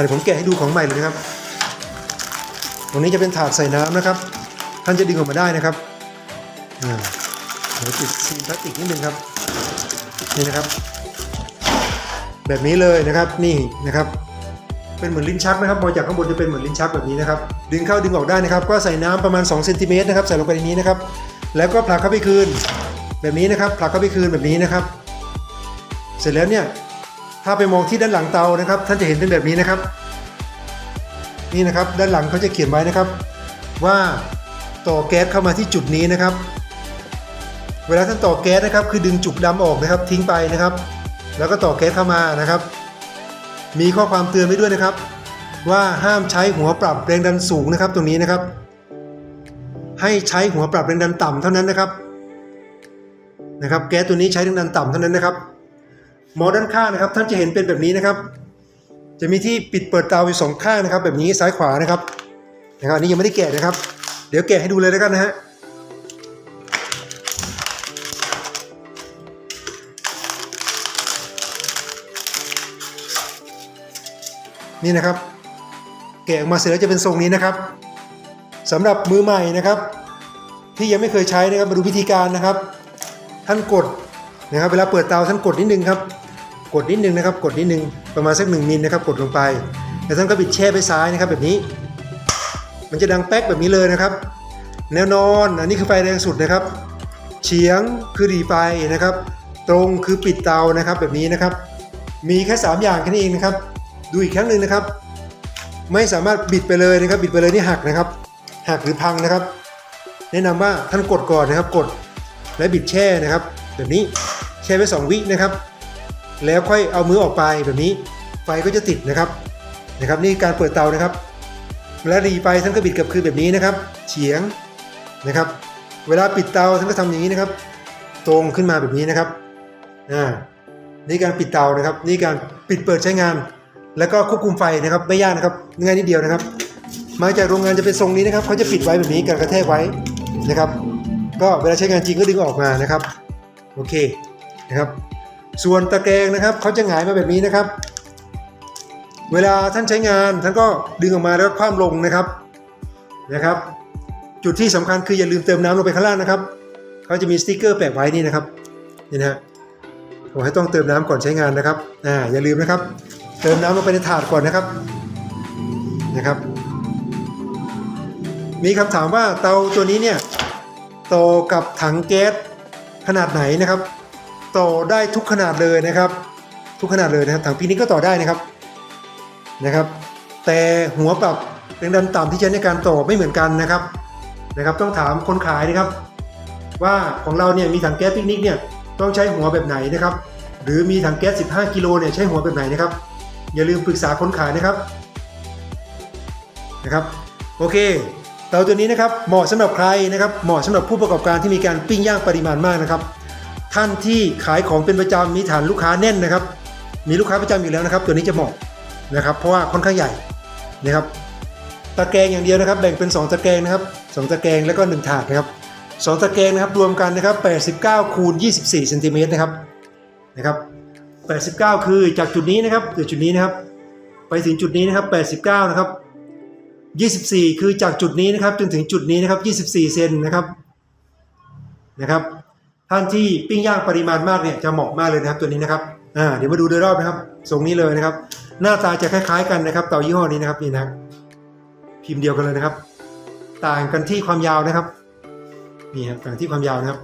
เดี๋ยวผมแกะให้ดูของใหม่เลยนะครับ ตรงนี้จะเป็นถาดใส่น้ำนะครับ ท่านจะดึงออกมาได้นะครับเดี๋ยวติดซีนพลาสติกนิดนึงครับ นี่นะครับ แบบนี้เลยนะครับนี่นะครับ เป็นเหมือนลิ้นชักนะครับมองจากข้างบนจะเป็นเหมือนลิ้นชักแบบนี้นะครับ ดึงเข้าดึงออกได้นะครับ ก็ใส่น้ำประมาณ2เซนติเมตรนะครับใส่ลงไปในนี้นะครับ แล้วก็ผลักเข้าไปคืน แบบนี้นะครับผลักเข้าไปคืนแบบนี้นะครับ เสร็จแล้วเนี่ย ถ้าไปมองที่ด้านหลังเตานะครับ ท่านจะเห็นเป็นแบบนี้นะครับ นี่นะครับด้านหลังเขาจะเขียนไว้นะครับ ว่าต่อแก๊สเข้ามาที่จุดนี้นะครับ เวลาท่านต่อแก๊สนะครับ คือดึงจุกดำออกนะครับ ทิ้งไปนะครับ แล้วก็ต่อแก๊สเข้ามานะครับ มีข้อความเตือนไว้ด้วยนะครับ ว่าห้ามใช้หัวปรับแรงดันสูงนะครับ ตรงนี้นะครับ ให้ใช้หัวปรับแรงดันต่ำเท่านั้นนะครับนะครับ แก๊สตัวนี้ใช้แรงดันต่ำเท่านั้นนะครับ มองด้านข้างนะครับ ท่านจะเห็นเป็นแบบนี้นะครับ จะมีที่ปิดเปิดเตาอยู่สองข้างนะครับ แบบนี้ซ้ายขวานะครับนะครับอันนี้ยังไม่ได้แกะนะครับ เดี๋ยวแกะให้ดูเลยแล้วกันนะฮะนี่นะครับ แกะออกมาเสร็จแล้วจะเป็นทรงนี้นะครับสำหรับมือใหม่นะครับ ที่ยังไม่เคยใช้นะครับมาดูวิธีการนะครับ ท่านกดนะครับ เวลาเปิดเตาท่านกดนิดนึงครับ กดนิดนึงนะครับ กดนิดนึงประมาณสักหนึ่งมิลนะครับ กดลงไป แล้วท่านก็บิดแช่ไปซ้ายนะครับแบบนี้ มันจะดังแป๊กแบบนี้เลยนะครับ แนวนอนอันนี้คือไฟแรงสุดนะครับ เฉียงคือหรีไฟนะครับ ตรงคือปิดเตานะครับแบบนี้นะครับ มีแค่ 3 อย่างแค่นี้เองนะครับ ดูอีกครั้งหนึ่งนะครับ ไม่สามารถบิดไปเลยนะครับ บิดไปเลยนี่หักนะครับ หักหรือพังนะครับ แนะนำว่าท่านกดก่อนนะครับ กดและบิดแช่นะครับ แบบนี้แช่ไว้2วินะครับ แล้วค่อยเอามือออกไปแบบนี้ไฟก็จะติดนะครับนะครับนี่การเปิดเตานะครับเวลารีไฟท่านก็บิดกลับคืนแบบนี้นะครับ เฉียงนะครับ เวลาปิดเตาท่านก็ทำอย่างนี้นะครับ ตรงขึ้นมาแบบนี้นะครับอ่านี่การปิดเตานะครับ นี่การปิดเปิดใช้งาน แล้วก็ควบคุมไฟนะครับไม่ยากนะครับง่ายนิดเดียวนะครับ มาจากโรงงานจะเป็นทรงนี้นะครับเขาจะปิดไว้แบบนี้การกระแทกไว้นะครับ ก็เวลาใช้งานจริงก็ดึงออกมานะครับ โอเคนะครับ ส่วนตะแกรงนะครับเขาจะหงายมาแบบนี้นะครับ เวลาท่านใช้งานท่านก็ดึงออกมาแล้วก็คว่ำลงนะครับนะครับ จุดที่สำคัญคืออย่าลืมเติมน้ำลงไปข้างล่างนะครับเขาจะมีสติกเกอร์แปะไว้นี่นะครับนี่นะฮะขอให้ต้องเติมน้ำก่อนใช้งานนะครับอ่าอย่าลืมนะครับ เติมน้ำลงไปในถาดก่อนนะครับนะครับ มีคำถามว่าเตาตัวนี้เนี่ยต่อกับถังแก๊สขนาดไหนนะครับ ต่อได้ทุกขนาดเลยนะครับ ทุกขนาดเลยนะครับถังปีนี้ก็ต่อได้นะครับนะครับ แต่หัวปรับแรงดันต่ำที่ใช้ในการต่อไม่เหมือนกันนะครับนะครับ ต้องถามคนขายนะครับ ว่าของเราเนี่ยมีถังแก๊สปิกนิกเนี่ยต้องใช้หัวแบบไหนนะครับ หรือมีถังแก๊ส 15 กิโลเนี่ยใช้หัวแบบไหนนะครับ อย่าลืมปรึกษาคนขายนะครับนะครับ โอเคเตาตัวนี้นะครับเหมาะสำหรับใครนะครับ เหมาะสำหรับผู้ประกอบการที่มีการปิ้งย่างปริมาณมากนะครับ ท่านที่ขายของเป็นประจำมีฐานลูกค้าแน่นนะครับ มีลูกค้าประจำอยู่แล้วนะครับ ตัวนี้จะเหมาะนะครับ เพราะว่าค่อนข้างใหญ่นะครับ ตะแกรงอย่างเดียวนะครับ แบ่งเป็น 2 ตะแกรงนะครับสองตะแกรงแล้วก็ 1 ถาดนะครับสองตะแกรงนะครับรวมกันนะครับ 89คูณ24เซนติเมตรนะครับนะครับ 89 คือจากจุดนี้นะครับจากจุดนี้นะครับ ไปถึงจุดนี้นะครับ 89 นะครับ 24 คือจากจุดนี้นะครับจนถึงจุดนี้นะครับ 24 เซนนะครับนะครับ ท่านที่ปิ้งย่างปริมาณมากเนี่ยจะเหมาะมากเลยนะครับตัวนี้นะครับอ่าเดี๋ยวมาดูโดยรอบนะครับทรงนี้เลยนะครับ หน้าตาจะคล้ายๆกันนะครับ เต่ายี่ห้อนี้นะครับนี่นะพิมพ์เดียวกันเลยนะครับ ต่างกันที่ความยาวนะครับนี่ครับต่างที่ความยาวนะครับ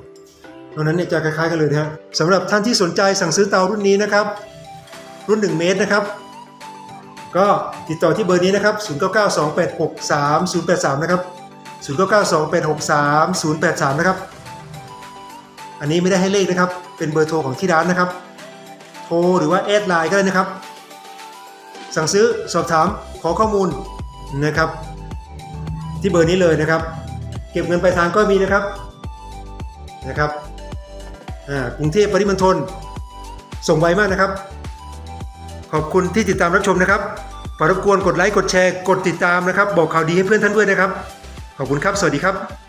ตรงนั้นเนี่ยจะคล้ายๆกันเลยนะครับสำหรับท่านที่สนใจสั่งซื้อเตารุ่นนี้นะครับ รุ่น 1 เมตรนะครับ ก็ติดต่อที่เบอร์นี้นะครับ 0992863083 นะครับ 0992863083 นะครับ อันนี้ไม่ได้ให้เลขนะครับ เป็นเบอร์โทรของที่ร้านนะครับ โทรหรือว่าแอดไลน์ก็ได้นะครับ สั่งซื้อสอบถามขอข้อมูลนะครับ ที่เบอร์นี้เลยนะครับ เก็บเงินปลายทางก็มีนะครับนะครับอ่ากรุงเทพปริมณฑลส่งไวมากนะครับ ขอบคุณที่ติดตามรับชมนะครับฝากรบกวนกดไลค์กดแชร์กดติดตามนะครับ บอกข่าวดีให้เพื่อนท่านด้วยนะครับ ขอบคุณครับ สวัสดีครับ